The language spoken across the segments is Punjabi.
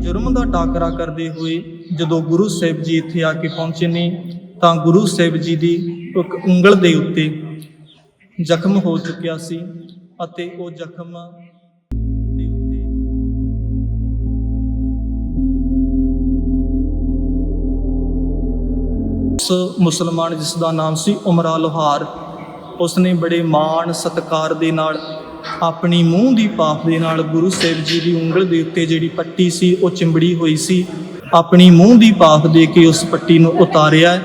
ਜੁਰਮ ਦਾ ਟਾਕਰਾ ਕਰਦੇ ਹੋਏ ਜਦੋਂ ਗੁਰੂ ਸਾਹਿਬ ਜੀ ਇੱਥੇ ਆ ਕੇ ਪਹੁੰਚੇ ਨੇ, ਤਾਂ ਗੁਰੂ ਸਾਹਿਬ ਜੀ ਦੀ ਇੱਕ ਉਂਗਲ ਦੇ ਉੱਤੇ ਜ਼ਖਮ ਹੋ ਚੁੱਕਿਆ ਸੀ ਅਤੇ ਉਹ ਜ਼ਖਮ ਦੇ ਉੱਤੇ ਉਸ ਮੁਸਲਮਾਨ ਜਿਸ ਦਾ ਨਾਮ ਸੀ ਉਮਰਾ ਲੋਹਾਰ ਉਸਨੇ ਬੜੇ ਮਾਣ ਸਤਕਾਰ ਦੇ ਨਾਲ ਆਪਣੀ ਮੂੰਹ ਦੀ ਪਾਪ ਦੇ ਨਾਲ ਗੁਰੂ ਸਾਹਿਬ ਜੀ ਦੀ ਉਂਗਲ ਦੇ ਉੱਤੇ ਜਿਹੜੀ ਪੱਟੀ ਸੀ, ਉਹ ਚਿੰਬੜੀ ਹੋਈ ਸੀ। ਆਪਣੀ ਮੂੰਹ ਦੀ ਪਾਪ ਦੇ ਕੇ ਉਸ ਪੱਟੀ ਨੂੰ ਉਤਾਰਿਆ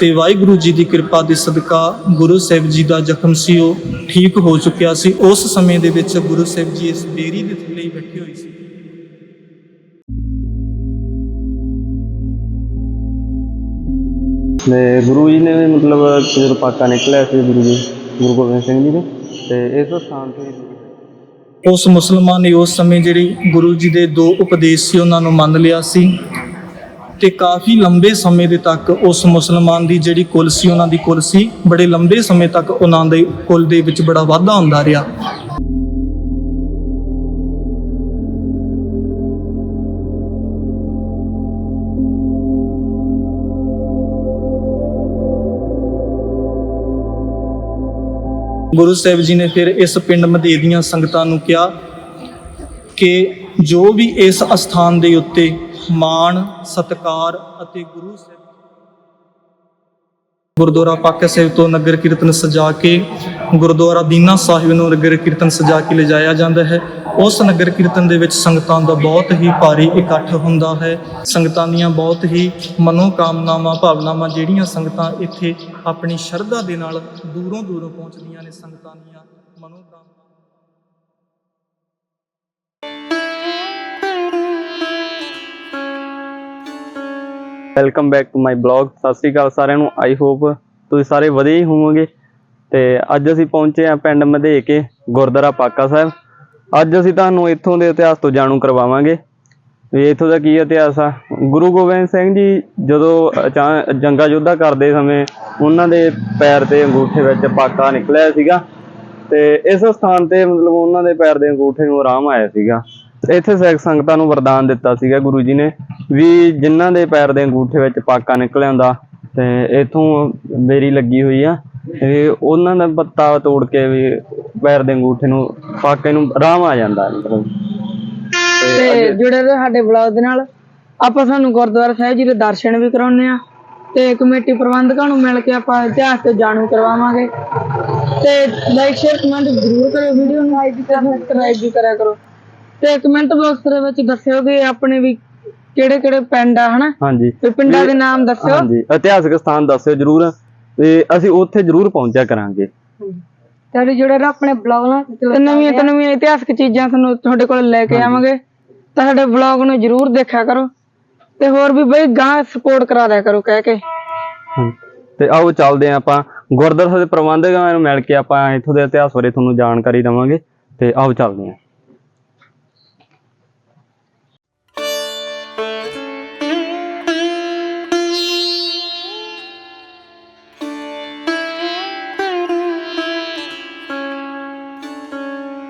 ਤੇ ਵਾਹਿਗੁਰੂ ਜੀ ਦੀ ਕਿਰਪਾ ਦੇ ਸਦਕਾ ਗੁਰੂ ਸਾਹਿਬ ਜੀ ਦਾ ਜ਼ਖਮ ਸੀ, ਉਹ ਠੀਕ ਹੋ ਚੁੱਕਿਆ ਸੀ। ਉਸ ਸਮੇਂ ਦੇ ਵਿੱਚ ਗੁਰੂ ਸਾਹਿਬ ਜੀ ਇਸ ਬੇਰੀ ਦੇ ਥੱਲੇ ਹੀ ਬੈਠੇ ਹੋਏ ਸੀ। ਤੇ ਗੁਰੂ ਜੀ ਨੇ ਮਤਲਬ ਜਦੋਂ ਪਾਕਾ ਨਿਕਲਿਆ ਸੀ ਗੁਰੂ ਜੀ, ਗੁਰੂ ਗੋਬਿੰਦ ਸਿੰਘ ਜੀ ਨੇ ਤੇ ਇਸ ਸਥਾਨ ਤੇ ਉਸ ਮੁਸਲਮਾਨ ਨੇ ਉਸ ਸਮੇਂ ਜਿਹੜੀ ਗੁਰੂ ਜੀ ਦੇ ਦੋ ਉਪਦੇਸ਼ ਸੀ, ਉਹਨਾਂ ਨੂੰ ਮੰਨ ਲਿਆ ਸੀ ਤੇ ਕਾਫੀ ਲੰਬੇ ਸਮੇਂ ਦੇ ਤੱਕ ਉਸ ਮੁਸਲਮਾਨ ਦੀ ਜਿਹੜੀ ਕੁਲ ਸੀ, ਉਹਨਾਂ ਦੀ ਕੁਲ ਸੀ, ਬੜੇ ਲੰਬੇ ਸਮੇਂ ਤੱਕ ਉਹਨਾਂ ਦੇ ਕੁਲ ਦੇ ਵਿੱਚ ਬੜਾ ਵਾਧਾ ਹੁੰਦਾ ਰਿਹਾ। ਗੁਰੂ ਸਾਹਿਬ ਜੀ ਨੇ ਫਿਰ ਇਸ ਪਿੰਡ ਮਧੇ ਦੀਆਂ ਸੰਗਤਾਂ ਨੂੰ ਕਿਹਾ ਕਿ ਜੋ ਵੀ ਇਸ ਅਸਥਾਨ ਦੇ ਉੱਤੇ ਮਾਣ, ਸਤਕਾਰ ਅਤੇ ਗੁਰੂ ਸਾਹਿਬ ਗੁਰਦੁਆਰਾ ਪਾਕਾ ਸਾਹਿਬ ਤੋਂ ਨਗਰ ਕੀਰਤਨ ਸਜਾ ਕੇ ਗੁਰਦੁਆਰਾ ਦੀਨਾ ਸਾਹਿਬ ਨੂੰ ਨਗਰ ਕੀਰਤਨ ਸਜਾ ਕੇ ਲਿਜਾਇਆ ਜਾਂਦਾ ਹੈ। ਉਸ ਨਗਰ ਕੀਰਤਨ ਦੇ ਵਿੱਚ ਸੰਗਤਾਂ ਦਾ ਬਹੁਤ ਹੀ ਭਾਰੀ ਇਕੱਠ ਹੁੰਦਾ ਹੈ। ਸੰਗਤਾਂ ਦੀਆਂ ਬਹੁਤ ਹੀ ਮਨੋ ਕਾਮਨਾਵਾਂ ਭਾਵਨਾਵਾਂ ਜਿਹੜੀਆਂ ਸੰਗਤਾਂ ਇੱਥੇ ਆਪਣੀ ਸ਼ਰਧਾ ਦੇ ਨਾਲ ਦੂਰੋਂ ਦੂਰੋਂ ਪਹੁੰਚਦੀਆਂ ਨੇ, ਸੰਗਤਾਂ ਦੀਆਂ ਮਨੋ welcome back to my blog ਸਤਿ ਸ੍ਰੀ ਅਕਾਲ ਸਾਰਿਆਂ ਨੂੰ। ਆਈ ਹੋਪ ਤੁਸੀਂ ਸਾਰੇ ਵਧੀਆ ਹੀ ਹੋਵੋਗੇ। ਤੇ ਅੱਜ ਅਸੀਂ ਪਹੁੰਚੇ ਆ ਪਿੰਡ ਮਧੇ ਕੇ ਗੁਰਦੁਆਰਾ ਪਾਕਾ ਸਾਹਿਬ। ਅੱਜ ਅਸੀਂ ਤੁਹਾਨੂੰ ਇੱਥੋਂ ਦੇ ਇਤਿਹਾਸ ਤੋਂ ਜਾਣੂ ਕਰਵਾਵਾਂਗੇ। ਵੀ ਇੱਥੋਂ ਦਾ ਕੀ ਇਤਿਹਾਸ ਆ? ਗੁਰੂ ਗੋਬਿੰਦ ਸਿੰਘ ਜੀ ਜਦੋਂ ਅਚਾਨ- ਜੰਗਾ ਯੋਧਾ ਕਰਦੇ ਸਮੇਂ ਉਹਨਾਂ ਦੇ ਪੈਰ ਤੇ ਅੰਗੂਠੇ ਵਿੱਚ ਪਾਕਾ ਨਿਕਲਿਆ ਸੀਗਾ। ਤੇ ਇਸ ਸਥਾਨ ਤੇ ਮਤਲਬ ਉਹਨਾਂ ਦੇ ਪੈਰ ਦੇ ਅੰਗੂਠੇ ਨੂੰ ਆਰਾਮ ਆਇਆ ਸੀਗਾ। ਇੱਥੇ ਸਿੱਖ ਸੰਗਤਾਂ ਨੂੰ ਵਰਦਾਨ ਦਿੱਤਾ ਸੀਗਾ ਗੁਰੂ ਜੀ ਨੇ ਵੀ ਜਿਨ੍ਹਾਂ ਦੇ ਪੈਰ ਦੇ ਅੰਗੂਠੇ ਵਿੱਚ ਪਾਕਾ ਨਿਕਲਿਆ ਹੁੰਦਾ ਤੇ ਇਥੋਂ ਬੇਰੀ ਲੱਗੀ ਹੋਈ ਆ ਤੇ ਉਹਨਾਂ ਦਾ ਪੱਤਾ ਤੋੜ ਕੇ ਵੀ ਪੈਰ ਦੇ ਅੰਗੂਠੇ ਨੂੰ ਪਾਕੇ ਨੂੰ ਆਰਾਮ ਆ ਜਾਂਦਾ ਮਤਲਬ ਤੇ ਜੁੜੇ ਰਹੋ ਸਾਡੇ ਬਲੌਗ ਦੇ ਨਾਲ। ਆਪਾਂ ਸਾਨੂੰ ਗੁਰਦੁਆਰਾ ਸਾਹਿਬ ਜੀ ਦੇ ਦਰਸ਼ਨ ਵੀ ਕਰਾਉਣੇ ਆ ਤੇ ਕਮੇਟੀ ਪ੍ਰਬੰਧਕਾਂ ਨੂੰ ਮਿਲ ਕੇ ਆਪਾਂ ਇਤਿਹਾਸ ਤੇ ਜਾਣੂ ਕਰਵਾਵਾਂਗੇ। ਤੇ ਲਾਈਕ ਸ਼ੇਅਰ ਕਮੈਂਟ ਜ਼ਰੂਰ ਕਰਿਓ ਵੀਡੀਓ ਨੂੰ ਲਾਈਕ ਤੇ ਸਬਸਕ੍ਰਾਈਬ ਵੀ ਕਰਿਆ ਕਰੋ। ਤੇ ਕਮੈਂਟ ਬਾਕਸ ਦੇ ਵਿੱਚ ਦੱਸਿਓ ਕਿ ਆਪਣੇ ਵੀ ਕਿਹੜੇ ਕਿਹੜੇ ਪਿੰਡ ਆ ਹਨਾ? ਹਾਂਜੀ। ਤੇ ਪਿੰਡਾਂ ਦੇ ਨਾਮ ਦੱਸਿਓ। ਹਾਂਜੀ ਇਤਿਹਾਸਕ ਸਥਾਨ ਦੱਸਿਓ ਜਰੂਰ ਤੇ ਅਸੀਂ ਉੱਥੇ ਜਰੂਰ ਪਹੁੰਚਿਆ ਕਰਾਂਗੇ। ਤੇ ਜੁੜੇ ਰਹੋ ਆਪਣੇ ਬਲੌਗ ਨਾਲ ਤੇ ਨਵੀਆਂ ਤੋਂ ਨਵੀਆਂ ਇਤਿਹਾਸਕ ਚੀਜ਼ਾਂ ਤੁਹਾਨੂੰ ਤੁਹਾਡੇ ਕੋਲ ਲੈ ਕੇ ਆਵਾਂਗੇ। ਤਾਂ ਸਾਡੇ ਬਲੌਗ ਨੂੰ ਜਰੂਰ ਦੇਖਿਆ ਕਰੋ। ਤੇ ਹੋਰ ਵੀ ਬਈ ਗਾਂ ਸਪੋਰਟ ਕਰਾ ਦਿਆ ਕਰੋ ਕਹਿ ਕੇ। ਤੇ ਆਓ ਚੱਲਦੇ ਹਾਂ ਆਪਾਂ। ਗੁਰਦੁਆਰਾ ਸਾਹਿਬ ਦੇ ਪ੍ਰਬੰਧਕਾਂ ਨੂੰ ਮਿਲ ਕੇ ਆਪਾਂ ਇੱਥੋਂ ਦੇ ਇਤਿਹਾਸ ਬਾਰੇ ਤੁਹਾਨੂੰ ਜਾਣਕਾਰੀ ਦੇਵਾਂਗੇ। ਤੇ ਆਓ ਚੱਲਦੇ ਹਾਂ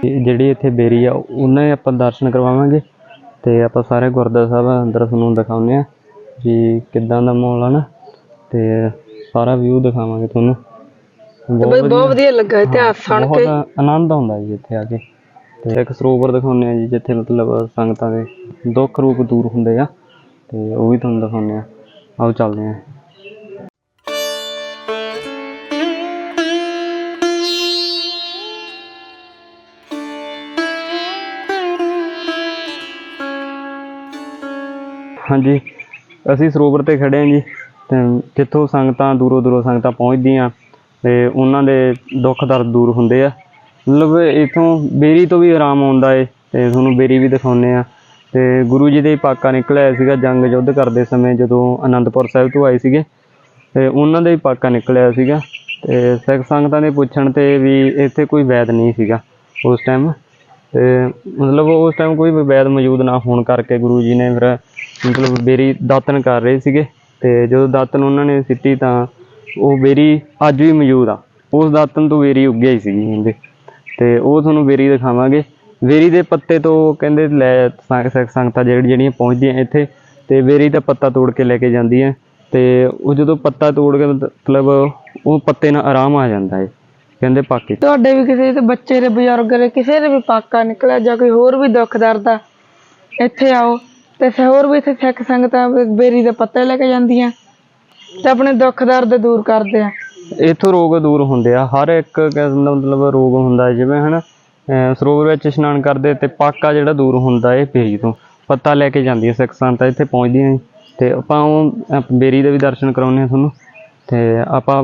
ਜਿਹੜੀ ਇੱਥੇ ਬੇਰੀ ਆ ਉਹਨਾਂ ਦੇ ਆਪਾਂ ਦਰਸ਼ਨ ਕਰਵਾਵਾਂਗੇ ਤੇ ਆਪਾਂ ਸਾਰੇ ਗੁਰਦੁਆਰਾ ਸਾਹਿਬ ਅੰਦਰ ਤੁਹਾਨੂੰ ਦਿਖਾਉਂਦੇ ਆ ਵੀ ਕਿੱਦਾਂ ਦਾ ਮਾਹੌਲ ਆ ਨਾ ਤੇ ਸਾਰਾ ਵਿਊ ਦਿਖਾਵਾਂਗੇ ਤੁਹਾਨੂੰ। ਬਹੁਤ ਵਧੀਆ। ਲੱਗਾ ਇਤਿਹਾਸ ਸੁਣ ਕੇ। ਬਹੁਤ ਆਨੰਦ ਆਉਂਦਾ ਜੀ ਇੱਥੇ ਆ ਕੇ। ਤੇ ਇੱਕ ਸਰੋਵਰ ਦਿਖਾਉਂਦੇ ਆ ਜੀ ਜਿੱਥੇ ਮਤਲਬ ਸੰਗਤਾਂ ਦੇ ਦੁੱਖ ਰੂਪ ਦੂਰ ਹੁੰਦੇ ਆ ਤੇ ਉਹ ਵੀ ਤੁਹਾਨੂੰ ਦਿਖਾਉਂਦੇ ਆ ਆਓ ਚੱਲਦੇ ਆ ਹਾਂਜੀ। ਅਸੀਂ ਸਰੋਵਰ ਤੇ ਖੜੇ ਹਾਂ ਜੀ ਤੇ ਜਿੱਥੋਂ ਸੰਗਤਾਂ ਦੂਰੋਂ ਦੂਰੋਂ ਸੰਗਤਾਂ ਪਹੁੰਚਦੀਆਂ ਤੇ ਉਹਨਾਂ ਦੇ ਦੁੱਖ ਦਰਦ ਦੂਰ ਹੁੰਦੇ ਆ। ਮਤਲਬ ਇਥੋਂ ਬੇਰੀ ਤੋਂ ਵੀ ਆਰਾਮ ਆਉਂਦਾ ਏ ਤੇ ਤੁਹਾਨੂੰ ਬੇਰੀ ਵੀ ਦਿਖਾਉਂਦੇ ਆ ਤੇ ਗੁਰੂ ਜੀ ਦੇ ਪਾਕਾ ਨਿਕਲਿਆ ਸੀਗਾ, ਜੰਗ ਯੁੱਧ ਕਰਦੇ ਸਮੇਂ ਜਦੋਂ ਅਨੰਦਪੁਰ ਸਾਹਿਬ ਤੋਂ ਆਏ ਸੀਗੇ। ਤੇ ਉਹਨਾਂ ਦਾ ਹੀ ਪਾਕਾ ਨਿਕਲਿਆ ਸੀਗਾ ਤੇ ਸਿੱਖ ਸੰਗਤਾਂ ਦੇ ਪੁੱਛਣ ਤੇ ਵੀ ਇੱਥੇ ਕੋਈ ਵੈਦ ਨਹੀਂ ਸੀਗਾ ਉਸ ਟਾਈਮ ਤੇ ਮਤਲਬ ਉਸ ਟਾਈਮ ਕੋਈ ਵੈਦ ਮੌਜੂਦ ਨਾ ਹੋਣ ਕਰਕੇ ਗੁਰੂ ਜੀ ਨੇ ਫਿਰ ਮਤਲਬ ਬੇਰੀ ਦਾਤਨ ਕਰ ਰਹੇ ਸੀਗੇ ਤੇ ਜਦੋਂ ਦਾਤਨ ਉਹਨਾਂ ਨੇ ਸਿੱਟੀ ਤਾਂ ਉਹ ਬੇਰੀ ਅੱਜ ਵੀ ਮੌਜੂਦ ਆ। ਉਸ ਦਾਤਨ ਤੋਂ ਬੇਰੀ ਉੱਗਿਆ ਹੀ ਸੀਗੀ ਕਹਿੰਦੇ। ਤੇ ਉਹ ਤੁਹਾਨੂੰ ਬੇਰੀ ਦਿਖਾਵਾਂਗੇ। ਵੇਰੀ ਦੇ ਪੱਤੇ ਤੋਂ ਕਹਿੰਦੇ ਲੈ ਸਿੱਖ ਸੰਗਤਾਂ ਜਿਹੜੀ ਜਿਹੜੀਆਂ ਪਹੁੰਚਦੀਆਂ ਇੱਥੇ, ਤੇ ਵੇਰੀ ਦਾ ਪੱਤਾ ਤੋੜ ਕੇ ਲੈ ਕੇ ਜਾਂਦੀਆਂ ਤੇ ਉਹ ਜਦੋਂ ਪੱਤਾ ਤੋੜ ਕੇ ਮਤਲਬ ਉਹ ਪੱਤੇ ਨਾਲ ਆਰਾਮ ਆ ਜਾਂਦਾ ਹੈ। ਕਹਿੰਦੇ ਪਾਕੇ ਤੁਹਾਡੇ ਵੀ ਕਿਸੇ ਦੇ ਬੱਚੇ ਦੇ ਬਜ਼ੁਰਗ ਦੇ ਕਿਸੇ ਦੇ ਵੀ ਪਾਕਾ ਨਿਕਲਿਆ ਜਾਂ ਕੋਈ ਹੋਰ ਵੀ ਦੁੱਖ ਦਰਦ ਆ ਇੱਥੇ ਆਓ ਤੇ ਸ- ਹੋਰ ਵੀ ਇੱਥੇ ਸਿੱਖ ਸੰਗਤਾਂ ਬੇਰੀ ਦੇ ਪੱਤੇ ਲੈ ਕੇ ਜਾਂਦੀਆਂ ਤੇ ਆਪਣੇ ਦੁੱਖ ਦਰਦ ਦੂਰ ਕਰਦੇ ਆ। ਇੱਥੋਂ ਰੋਗ ਦੂਰ ਹੁੰਦੇ ਆ ਹਰ ਇੱਕ ਕਿਸਮ ਦਾ ਮਤਲਬ ਰੋਗ ਹੁੰਦਾ ਜਿਵੇਂ ਹਨਾ ਸਰੋਵਰ ਵਿੱਚ ਇਸ਼ਨਾਨ ਕਰਦੇ ਤੇ ਪਾਕਾ ਜਿਹੜਾ ਦੂਰ ਹੁੰਦਾ ਹੈ ਬੇਰੀ ਤੋਂ ਪੱਤਾ ਲੈ ਕੇ ਜਾਂਦੀਆਂ ਸਿੱਖ ਸੰਗਤਾਂ ਇੱਥੇ ਪਹੁੰਚਦੀਆਂ ਤੇ ਆਪਾਂ ਉਹ ਬੇਰੀ ਦੇ ਵੀ ਦਰਸ਼ਨ ਕਰਾਉਂਦੇ ਆ ਤੁਹਾਨੂੰ ਤੇ ਆਪਾਂ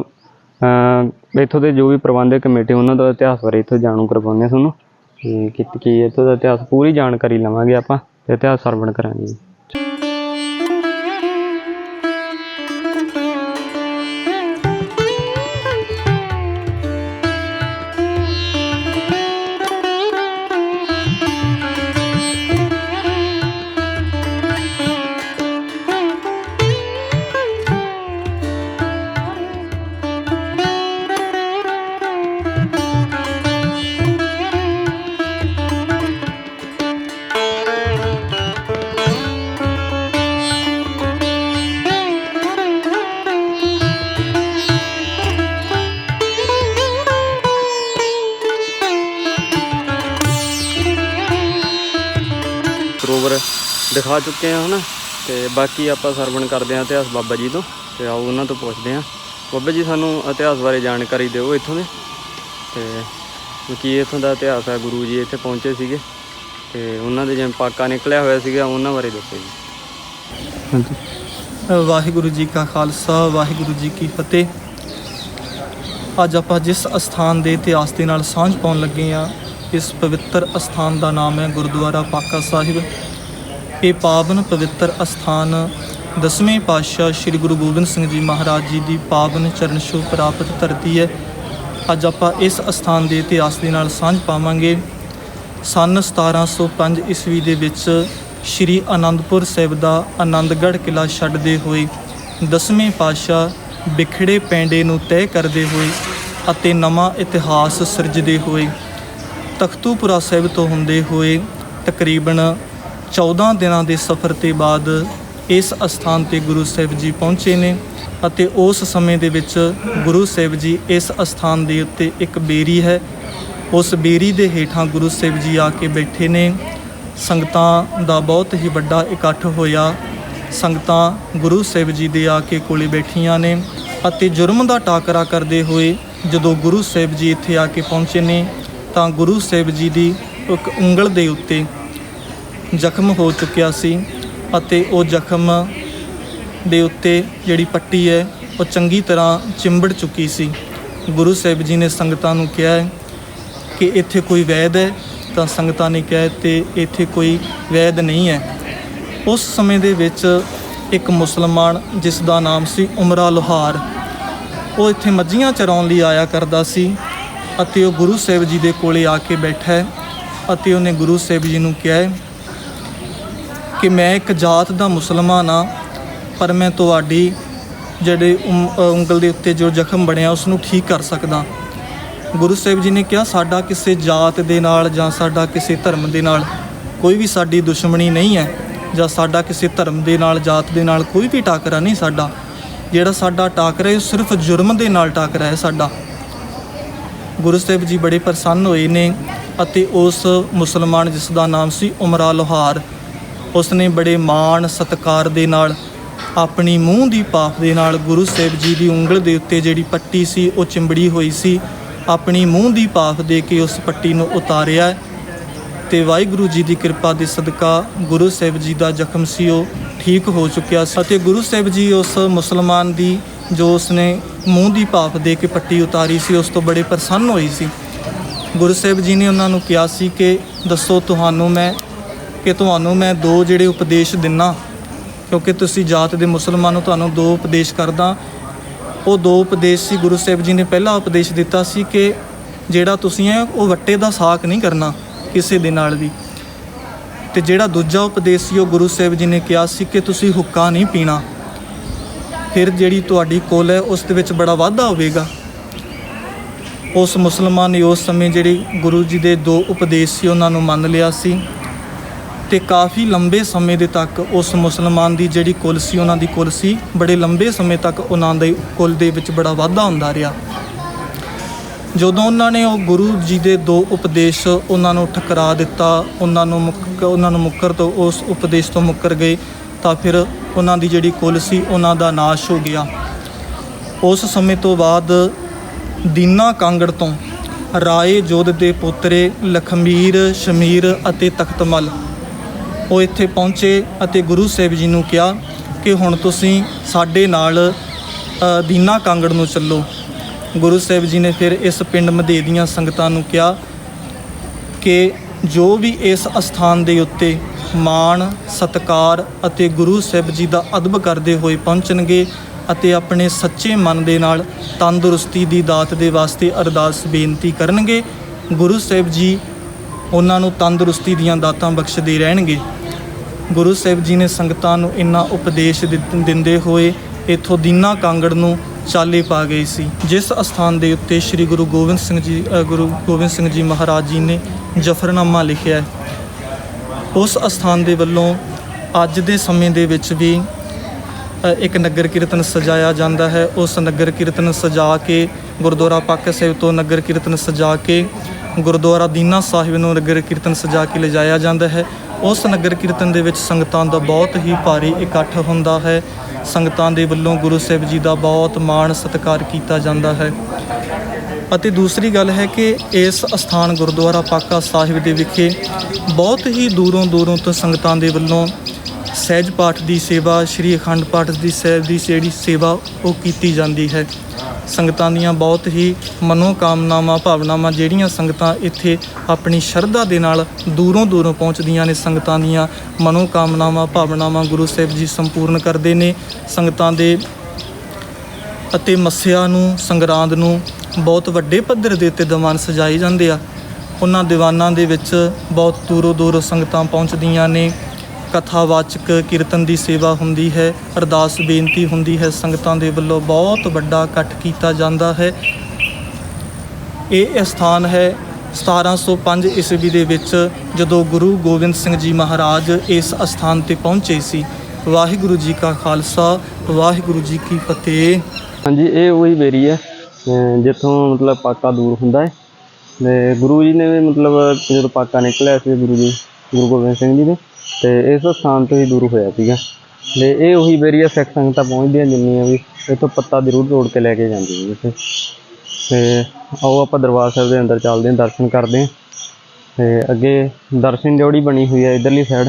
ਇੱਥੋਂ ਦੇ ਜੋ ਵੀ ਪ੍ਰਬੰਧਕ ਕਮੇਟੀ, ਉਹਨਾਂ ਦਾ ਇਤਿਹਾਸ ਬਾਰੇ ਇੱਥੋਂ ਜਾਣੂ ਕਰਵਾਉਂਦੇ ਹਾਂ ਤੁਹਾਨੂੰ। ਤੇ ਕੀ ਕੀ ਇੱਥੋਂ ਦਾ ਇਤਿਹਾਸ ਪੂਰੀ ਜਾਣਕਾਰੀ ਲਵਾਂਗੇ ਆਪਾਂ ਤੇ ਇਤਿਹਾਸ ਸਰਵਣ ਕਰਾਂਗੇ। ਦਿਖਾ ਚੁੱਕੇ ਆ ਹਨਾ? ਤੇ ਬਾਕੀ ਆਪਾਂ ਸਰਵਣ ਕਰਦੇ ਆ ਇਤਿਹਾਸ ਬਾਬਾ ਜੀ ਤੋਂ, ਤੇ ਆਓ ਉਹਨਾਂ ਤੋਂ ਪੁੱਛਦੇ ਆ ਬਾਬਾ ਜੀ, ਸਾਨੂੰ ਇਤਿਹਾਸ ਬਾਰੇ ਜਾਣਕਾਰੀ ਦਿਓ ਇੱਥੋਂ ਦੇ। ਤੇ ਕੀ ਇੱਥੋਂ ਦਾ ਇਤਿਹਾਸ ਹੈ, ਗੁਰੂ ਜੀ ਇੱਥੇ ਪਹੁੰਚੇ ਸੀਗੇ। ਤੇ ਉਹਨਾਂ ਦੇ ਜਿਵੇਂ ਪਾਕਾ ਨਿਕਲਿਆ ਹੋਇਆ ਸੀਗਾ, ਉਹਨਾਂ ਬਾਰੇ ਦੱਸੋ ਜੀ। ਹਾਂਜੀ। ਵਾਹਿਗੁਰੂ ਜੀ ਕਾ ਖਾਲਸਾ, ਵਾਹਿਗੁਰੂ ਜੀ ਕੀ ਫਤਿਹ। ਅੱਜ ਆਪਾਂ ਜਿਸ ਅਸਥਾਨ ਦੇ ਇਤਿਹਾਸ ਦੇ ਨਾਲ ਸਾਂਝ ਪਾਉਣ ਲੱਗੇ ਆ ਇਸ ਪਵਿੱਤਰ ਅਸਥਾਨ ਦਾ ਨਾਮ ਹੈ ਗੁਰਦੁਆਰਾ ਪਾਕਾ ਸਾਹਿਬ। ਇਹ ਪਾਵਨ ਪਵਿੱਤਰ ਅਸਥਾਨ ਦਸਵੇਂ ਪਾਤਸ਼ਾਹ ਸ੍ਰੀ ਗੁਰੂ ਗੋਬਿੰਦ ਸਿੰਘ ਜੀ ਮਹਾਰਾਜ ਜੀ ਦੀ ਪਾਵਨ ਚਰਨ ਛੋਹ ਪ੍ਰਾਪਤ ਧਰਤੀ ਹੈ। ਅੱਜ ਆਪਾਂ ਇਸ ਅਸਥਾਨ ਦੇ ਇਤਿਹਾਸ ਦੇ ਨਾਲ ਸਾਂਝ ਪਾਵਾਂਗੇ। ਸਨ 1705 ਈਸਵੀ ਦੇ ਵਿੱਚ ਸ਼੍ਰੀ ਅਨੰਦਪੁਰ ਸਾਹਿਬ ਦਾ ਆਨੰਦਗੜ੍ਹ ਕਿਲਾ ਛੱਡਦੇ ਹੋਏ ਦਸਵੇਂ ਪਾਤਸ਼ਾਹ ਵਿਖੜੇ ਪੈਂਡੇ ਨੂੰ ਤੈਅ ਕਰਦੇ ਹੋਏ ਅਤੇ ਨਵਾਂ ਇਤਿਹਾਸ ਸਿਰਜਦੇ ਹੋਏ ਤਖਤੂਪੁਰਾ ਸਾਹਿਬ ਤੋਂ ਹੁੰਦੇ ਹੋਏ ਤਕਰੀਬਨ 14 ਦਿਨਾਂ ਦੇ ਸਫ਼ਰ ਤੇ ਬਾਅਦ ਇਸ ਅਸਥਾਨ ਤੇ ਗੁਰੂ ਸਾਹਿਬ ਜੀ ਪਹੁੰਚੇ ਨੇ ਅਤੇ ਉਸ ਸਮੇਂ ਦੇ ਵਿੱਚ ਗੁਰੂ ਸਾਹਿਬ ਜੀ ਇਸ ਅਸਥਾਨ ਦੇ ਉੱਤੇ ਇੱਕ ਬੇਰੀ ਹੈ। ਉਸ ਬੇਰੀ ਦੇ ਹੇਠਾਂ ਗੁਰੂ ਸਾਹਿਬ ਜੀ ਆ ਕੇ ਬੈਠੇ ਨੇ। ਸੰਗਤਾਂ ਦਾ ਬਹੁਤ ਹੀ ਵੱਡਾ ਇਕੱਠ ਹੋਇਆ। ਸੰਗਤਾਂ ਗੁਰੂ ਸਾਹਿਬ ਜੀ ਦੇ ਆ ਕੇ ਕੋਲੇ ਬੈਠੀਆਂ ਨੇ ਅਤੇ ਜੁਰਮ ਦਾ ਟਾਕਰਾ ਕਰਦੇ ਹੋਏ ਜਦੋਂ ਗੁਰੂ ਸਾਹਿਬ ਜੀ ਇੱਥੇ ਆ ਕੇ ਪਹੁੰਚੇ ਨੇ ਤਾਂ ਗੁਰੂ ਸਾਹਿਬ ਜੀ ਦੀ ਇੱਕ ਉਂਗਲ ਦੇ ਉੱਤੇ ਜ਼ਖਮ ਹੋ ਚੁੱਕਿਆ ਸੀ ਅਤੇ ਉਹ ਜ਼ਖਮ ਦੇ ਉੱਤੇ ਜਿਹੜੀ ਪੱਟੀ ਹੈ, ਉਹ ਚੰਗੀ ਤਰ੍ਹਾਂ ਚਿੰਬੜ ਚੁੱਕੀ ਸੀ। ਗੁਰੂ ਸਾਹਿਬ ਜੀ ਨੇ ਸੰਗਤਾਂ ਨੂੰ ਕਿਹਾ ਹੈ ਕਿ ਇੱਥੇ ਕੋਈ ਵੈਦ ਹੈ, ਤਾਂ ਸੰਗਤਾਂ ਨੇ ਕਿਹਾ ਤੇ ਇੱਥੇ ਕੋਈ ਵੈਦ ਨਹੀਂ ਹੈ। ਉਸ ਸਮੇਂ ਦੇ ਵਿੱਚ ਇੱਕ ਮੁਸਲਮਾਨ, ਜਿਸ ਦਾ ਨਾਮ ਸੀ ਉਮਰਾ ਲੋਹਾਰ, ਉਹ ਇੱਥੇ ਮੱਝੀਆਂ ਚਰਾਉਣ ਲਈ ਆਇਆ ਕਰਦਾ ਸੀ ਅਤੇ ਉਹ ਗੁਰੂ ਸਾਹਿਬ ਜੀ ਦੇ ਕੋਲੇ ਆ ਕੇ ਬੈਠਾ ਹੈ ਅਤੇ ਉਹਨੇ ਗੁਰੂ ਸਾਹਿਬ ਜੀ ਨੂੰ ਕਿਹਾ ਕਿ ਮੈਂ ਇੱਕ ਜਾਤ ਦਾ ਮੁਸਲਮਾਨ ਆ ਪਰ ਮੈਂ ਤੁਹਾਡੀ ਜਿਹੜੇ ਉਂਗਲ ਦੇ ਉੱਤੇ ਜੋ ਜ਼ਖਮ ਬਣਿਆ ਉਸ ਨੂੰ ਠੀਕ ਕਰ ਸਕਦਾ। ਗੁਰੂ ਸਾਹਿਬ ਜੀ ਨੇ ਕਿਹਾ, ਸਾਡਾ ਕਿਸੇ ਜਾਤ ਦੇ ਨਾਲ ਜਾਂ ਸਾਡਾ ਕਿਸੇ ਧਰਮ ਦੇ ਨਾਲ ਕੋਈ ਵੀ ਸਾਡੀ ਦੁਸ਼ਮਣੀ ਨਹੀਂ ਹੈ, ਜਾਂ ਸਾਡਾ ਕਿਸੇ ਧਰਮ ਦੇ ਨਾਲ, ਜਾਤ ਦੇ ਨਾਲ ਕੋਈ ਵੀ ਟਾਕਰਾ ਨਹੀਂ ਸਾਡਾ। ਜਿਹੜਾ ਸਾਡਾ ਟਾਕਰਾ ਹੈ, ਉਹ ਸਿਰਫ ਜੁਰਮ ਦੇ ਨਾਲ ਟਾਕਰਾ ਹੈ ਸਾਡਾ। ਗੁਰੂ ਸਾਹਿਬ ਜੀ ਬੜੇ ਪ੍ਰਸੰਨ ਹੋਏ ਨੇ ਅਤੇ ਉਸ ਮੁਸਲਮਾਨ, ਜਿਸ ਦਾ ਨਾਮ ਸੀ ਉਮਰਾ ਲੋਹਾਰ ਉਸ ਨੇ ਬੜੇ ਮਾਣ ਸਤਕਾਰ ਦੇ ਨਾਲ ਆਪਣੀ ਮੂੰਹ ਦੀ ਪਾਪ ਦੇ ਨਾਲ ਗੁਰੂ ਸਾਹਿਬ ਜੀ ਦੀ ਉਂਗਲ ਦੇ ਉੱਤੇ ਜਿਹੜੀ ਪੱਟੀ ਸੀ, ਉਹ ਚਿੰਬੜੀ ਹੋਈ ਸੀ। ਆਪਣੀ ਮੂੰਹ ਦੀ ਪਾਪ ਦੇ ਕੇ ਉਸ ਪੱਟੀ ਨੂੰ ਉਤਾਰਿਆ ਤੇ ਵਾਹਿਗੁਰੂ ਜੀ ਦੀ ਕਿਰਪਾ ਦੇ ਸਦਕਾ ਗੁਰੂ ਸਾਹਿਬ ਜੀ ਦਾ ਜ਼ਖਮ ਸੀ, ਉਹ ਠੀਕ ਹੋ ਚੁੱਕਿਆ ਸੀ ਅਤੇ ਗੁਰੂ ਸਾਹਿਬ ਜੀ ਉਸ ਮੁਸਲਮਾਨ ਦੀ ਜੋ ਉਸਨੇ ਮੂੰਹ ਦੀ ਪਾਪ ਦੇ ਕੇ ਪੱਟੀ ਉਤਾਰੀ ਸੀ, ਉਸ ਤੋਂ ਬੜੇ ਪ੍ਰਸੰਨ ਹੋਈ ਸੀ। ਗੁਰੂ ਸਾਹਿਬ ਜੀ ਨੇ ਉਹਨਾਂ ਨੂੰ ਕਿਹਾ ਸੀ ਕਿ ਦੱਸੋ ਤੁਹਾਨੂੰ ਮੈਂ ਕਿ ਤੁਹਾਨੂੰ ਮੈਂ ਦੋ ਜਿਹੜੇ ਉਪਦੇਸ਼ ਦਿੰਨਾ, ਕਿਉਂਕਿ ਤੁਸੀਂ ਜਾਤ ਦੇ ਮੁਸਲਮਾਨ ਨੂੰ ਤੁਹਾਨੂੰ ਦੋ ਉਪਦੇਸ਼ ਕਰਦਾ। ਉਹ ਦੋ ਉਪਦੇਸ਼ ਸੀ, ਗੁਰੂ ਸਾਹਿਬ ਜੀ ਨੇ ਪਹਿਲਾ ਉਪਦੇਸ਼ ਦਿੱਤਾ ਸੀ ਕਿ ਜਿਹੜਾ ਤੁਸੀਂ ਹੈ, ਉਹ ਵੱਟੇ ਦਾ ਸਾਕ ਨਹੀਂ ਕਰਨਾ ਕਿਸੇ ਦੇ ਨਾਲ ਵੀ। ਤੇ ਜਿਹੜਾ ਦੂਜਾ ਉਪਦੇਸ਼ ਸੀ, ਉਹ ਗੁਰੂ ਸਾਹਿਬ ਜੀ ਨੇ ਕਿਹਾ ਸੀ ਕਿ ਤੁਸੀਂ ਹੁੱਕਾ ਨਹੀਂ ਪੀਣਾ। ਫਿਰ ਜਿਹੜੀ ਤੁਹਾਡੀ ਕੋਲ ਹੈ, ਉਸ ਦੇ ਵਿੱਚ ਬੜਾ ਵਾਧਾ ਹੋਵੇਗਾ। ਉਸ ਮੁਸਲਮਾਨ ਨੇ ਉਸ ਸਮੇਂ ਜਿਹੜੀ ਗੁਰੂ ਜੀ ਦੇ ਦੋ ਉਪਦੇਸ਼ ਸੀ, ਉਹਨਾਂ ਨੂੰ ਮੰਨ ਲਿਆ ਸੀ। ਤੇ ਕਾਫੀ ਲੰਬੇ ਸਮੇਂ ਦੇ ਤੱਕ ਉਸ ਮੁਸਲਮਾਨ ਦੀ ਜਿਹੜੀ ਕੁੱਲ ਸੀ, ਉਹਨਾਂ ਦੀ ਕੁੱਲ ਸੀ, ਬੜੇ ਲੰਬੇ ਸਮੇਂ ਤੱਕ ਉਹਨਾਂ ਦੇ ਕੁੱਲ ਦੇ ਵਿੱਚ ਬੜਾ ਵਾਧਾ ਹੁੰਦਾ ਰਿਹਾ। ਜਦੋਂ ਉਹਨਾਂ ਨੇ ਉਹ ਗੁਰੂ ਜੀ ਦੇ ਦੋ ਉਪਦੇਸ਼ ਉਹਨਾਂ ਨੂੰ ਠਕਰਾ ਦਿੱਤਾ, ਉਹਨਾਂ ਨੂੰ ਮੁੱਕ, ਉਹਨਾਂ ਨੂੰ ਮੁੱਕਰ ਤੋਂ, ਉਸ ਉਪਦੇਸ਼ ਤੋਂ ਮੁੱਕਰ ਗਏ, ਤਾਂ ਫਿਰ ਉਹਨਾਂ ਦੀ ਜਿਹੜੀ ਕੁੱਲ ਸੀ, ਉਹਨਾਂ ਦਾ ਨਾਸ਼ ਹੋ ਗਿਆ। ਉਸ ਸਮੇਂ ਤੋਂ ਬਾਅਦ ਦੀਨਾ ਕਾਂਗੜ ਤੋਂ ਰਾਏ ਜੋਧ ਦੇ ਪੋਤਰੇ ਲਖਮੀਰ, ਸ਼ਮੀਰ ਅਤੇ ਤਖਤਮਲ ਉਹ ਇੱਥੇ ਪਹੁੰਚੇ ਅਤੇ ਗੁਰੂ ਸਾਹਿਬ ਜੀ ਨੂੰ ਕਿਹਾ ਕਿ ਹੁਣ ਤੁਸੀਂ ਸਾਡੇ ਨਾਲ ਦੀਨਾ ਕਾਂਗੜ ਨੂੰ ਚੱਲੋ। ਗੁਰੂ ਸਾਹਿਬ ਜੀ ਨੇ ਫਿਰ ਇਸ ਪਿੰਡ ਮਧੇ ਦੀਆਂ ਸੰਗਤਾਂ ਨੂੰ ਕਿਹਾ ਕਿ ਜੋ ਵੀ ਇਸ ਅਸਥਾਨ ਦੇ ਉੱਤੇ ਮਾਣ, ਸਤਕਾਰ ਅਤੇ ਗੁਰੂ ਸਾਹਿਬ ਜੀ ਦਾ ਅਦਬ ਕਰਦੇ ਹੋਏ ਪਹੁੰਚਣਗੇ ਅਤੇ ਆਪਣੇ ਸੱਚੇ ਮਨ ਦੇ ਨਾਲ ਤੰਦਰੁਸਤੀ ਦੀ ਦਾਤ ਦੇ ਵਾਸਤੇ ਅਰਦਾਸ ਬੇਨਤੀ ਕਰਨਗੇ, ਗੁਰੂ ਸਾਹਿਬ ਜੀ ਉਹਨਾਂ ਨੂੰ ਤੰਦਰੁਸਤੀ ਦੀਆਂ ਦਾਤਾਂ ਬਖਸ਼ਦੇ ਰਹਿਣਗੇ। ਗੁਰੂ ਸਾਹਿਬ ਜੀ ਨੇ ਸੰਗਤਾਂ ਨੂੰ ਇੰਨਾ ਉਪਦੇਸ਼ ਦਿੱਤ- ਦਿੰਦੇ ਹੋਏ ਇਥੋਂ ਦੀਨਾ ਕਾਂਗੜ ਨੂੰ ਚਾਲੇ ਪਾ ਗਈ ਸੀ। ਜਿਸ ਅਸਥਾਨ ਦੇ ਉੱਤੇ ਸ੍ਰੀ ਗੁਰੂ ਗੋਬਿੰਦ ਸਿੰਘ ਜੀ ਗੁਰੂ ਗੋਬਿੰਦ ਸਿੰਘ ਜੀ ਮਹਾਰਾਜ ਜੀ ਨੇ ਜਫਰਨਾਮਾ ਲਿਖਿਆ ਉਸ ਅਸਥਾਨ ਦੇ ਵੱਲੋਂ ਅੱਜ ਦੇ ਸਮੇਂ ਦੇ ਵਿੱਚ ਵੀ ਇੱਕ ਨਗਰ ਕੀਰਤਨ ਸਜਾਇਆ ਜਾਂਦਾ ਹੈ। ਉਸ ਨਗਰ ਕੀਰਤਨ ਸਜਾ ਕੇ ਗੁਰਦੁਆਰਾ ਪਾਕ ਸਾਹਿਬ ਤੋਂ ਨਗਰ ਕੀਰਤਨ ਸਜਾ ਕੇ ਗੁਰਦੁਆਰਾ ਦੀਨਾ ਸਾਹਿਬ ਨੂੰ ਨਗਰ ਕੀਰਤਨ ਸਜਾ ਕੇ ਲਿਜਾਇਆ ਜਾਂਦਾ ਹੈ। ਉਸ ਨਗਰ ਕੀਰਤਨ ਦੇ ਵਿੱਚ ਸੰਗਤਾਂ ਦਾ ਬਹੁਤ ਹੀ ਭਾਰੀ ਇਕੱਠ ਹੁੰਦਾ ਹੈ। ਸੰਗਤਾਂ ਦੇ ਵੱਲੋਂ ਗੁਰੂ ਸਾਹਿਬ ਜੀ ਦਾ ਬਹੁਤ ਮਾਣ ਸਤਿਕਾਰ ਕੀਤਾ ਜਾਂਦਾ ਹੈ। ਅਤੇ ਦੂਸਰੀ ਗੱਲ ਹੈ ਕਿ ਇਸ ਅਸਥਾਨ ਗੁਰਦੁਆਰਾ ਪਾਕਾ ਸਾਹਿਬ ਦੇ ਵਿਖੇ ਬਹੁਤ ਹੀ ਦੂਰੋਂ ਦੂਰੋਂ ਤੋਂ ਸੰਗਤਾਂ ਦੇ ਵੱਲੋਂ ਸਹਿਜ ਪਾਠ ਦੀ ਸੇਵਾ, ਸ੍ਰੀ ਅਖੰਡ ਪਾਠ ਦੀ ਸਹਿਬ ਦੀ ਜਿਹੜੀ ਸੇਵਾ ਉਹ ਕੀਤੀ ਜਾਂਦੀ ਹੈ। ਸੰਗਤਾਂ ਦੀਆਂ ਬਹੁਤ ਹੀ ਮਨੋ ਕਾਮਨਾਵਾਂ ਭਾਵਨਾਵਾਂ ਜਿਹੜੀਆਂ ਸੰਗਤਾਂ ਇੱਥੇ ਆਪਣੀ ਸ਼ਰਧਾ ਦੇ ਨਾਲ ਦੂਰੋਂ ਦੂਰੋਂ ਪਹੁੰਚਦੀਆਂ ਨੇ, ਸੰਗਤਾਂ ਦੀਆਂ ਮਨੋ ਕਾਮਨਾਵਾਂ ਭਾਵਨਾਵਾਂ ਗੁਰੂ ਸਾਹਿਬ ਜੀ ਸੰਪੂਰਨ ਕਰਦੇ ਨੇ। ਸੰਗਤਾਂ ਦੇ ਅਤੇ ਮੱਸਿਆ ਨੂੰ, ਸੰਗਰਾਂਦ ਨੂੰ ਬਹੁਤ ਵੱਡੇ ਪੱਧਰ ਦੇ ਉੱਤੇ ਦੀਵਾਨ ਸਜਾਏ ਜਾਂਦੇ ਆ। ਉਹਨਾਂ ਦੀਵਾਨਾਂ ਦੇ ਵਿੱਚ ਬਹੁਤ ਦੂਰੋਂ ਦੂਰੋਂ ਸੰਗਤਾਂ ਪਹੁੰਚਦੀਆਂ ਨੇ। ਕਥਾਵਾਚਕ ਕੀਰਤਨ ਦੀ ਸੇਵਾ ਹੁੰਦੀ ਹੈ। ਅਰਦਾਸ ਬੇਨਤੀ ਹੁੰਦੀ ਹੈ। ਸੰਗਤਾਂ ਦੇ ਵੱਲੋਂ ਬਹੁਤ ਵੱਡਾ ਇਕੱਠ ਕੀਤਾ ਜਾਂਦਾ ਹੈ। ਇਹ ਸਥਾਨ ਹੈ 1705 ਈਸਵੀ ਦੇ ਵਿੱਚ ਜਦੋਂ ਗੁਰੂ ਗੋਬਿੰਦ ਸਿੰਘ ਜੀ ਮਹਾਰਾਜ ਇਸ ਅਸਥਾਨ ਤੇ ਪਹੁੰਚੇ ਸੀ। ਵਾਹਿਗੁਰੂ ਜੀ ਕਾ ਖਾਲਸਾ, ਵਾਹਿਗੁਰੂ ਜੀ ਕੀ ਫਤਿਹ। ਹਾਂਜੀ, ਇਹ ਉਹੀ ਬੇਰੀ ਹੈ ਜਿੱਥੋਂ ਮਤਲਬ ਪਾਕਾ ਦੂਰ ਹੁੰਦਾ ਹੈ। ਤੇ ਗੁਰੂ ਜੀ ਨੇ ਵੀ ਮਤਲਬ ਜਦੋਂ ਪਾਕਾ ਨਿਕਲਿਆ ਸੀ, ਗੁਰੂ ਜੀ, ਗੁਰੂ ਗੋਬਿੰਦ ਸਿੰਘ ਜੀ ਨੇ ਤੇ ਇਸ ਸਥਾਨ ਤੋਂ ਹੀ ਦੂਰ ਹੋਇਆ ਸੀਗਾ। ਤੇ ਇਹ ਉਹੀ ਬੇਰੀ ਸਿੱਖ ਸੰਗਤਾਂ ਪਹੁੰਚਦੀਆਂ ਜਿੰਨੀਆਂ ਵੀ ਇੱਥੋਂ ਪੱਤਾ ਜ਼ਰੂਰ ਤੋੜ ਕੇ ਲੈ ਕੇ ਜਾਂਦੀਆਂ ਨੇ ਇੱਥੇ। ਤੇ ਆਓ ਆਪਾਂ ਦਰਬਾਰ ਸਾਹਿਬ ਦੇ ਅੰਦਰ ਚੱਲਦੇ ਹਾਂ, ਦਰਸ਼ਨ ਕਰਦੇ ਹਾਂ। ਤੇ ਅੱਗੇ ਦਰਸ਼ਨ ਜੋੜੀ ਬਣੀ ਹੋਈ ਹੈ ਇਧਰਲੀ ਸਾਈਡ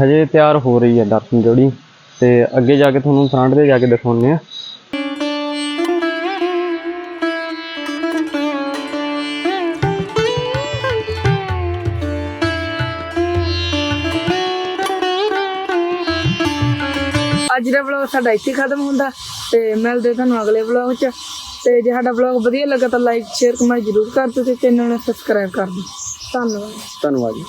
ਹਜੇ ਤਿਆਰ ਹੋ ਰਹੀ ਹੈ ਦਰਸ਼ਨ ਜੋੜੀ। ਤੇ ਅੱਗੇ ਜਾ ਕੇ ਤੁਹਾਨੂੰ ਫਰੰਟ ਤੇ ਜਾ ਕੇ ਦਿਖਾਉਂਦੇ ਹਾਂ। ਅੱਜ ਦਾ ਵਲੌਗ ਸਾਡਾ ਇੱਥੇ ਖਤਮ ਹੁੰਦਾ, ਤੇ ਮਿਲਦੇ ਤੁਹਾਨੂੰ ਅਗਲੇ ਵਲੌਗ 'ਚ। ਤੇ ਜੇ ਸਾਡਾ ਵਲੌਗ ਵਧੀਆ ਲੱਗਾ ਤਾਂ ਲਾਈਕ ਸ਼ੇਅਰ ਕਮੈਂਟ ਜ਼ਰੂਰ ਕਰ ਦਿਓ ਤੇ ਚੈਨਲ ਨੂੰ ਸਬਸਕ੍ਰਾਈਬ ਕਰ ਦਿਓ। ਧੰਨਵਾਦ। ਧੰਨਵਾਦ ਜੀ।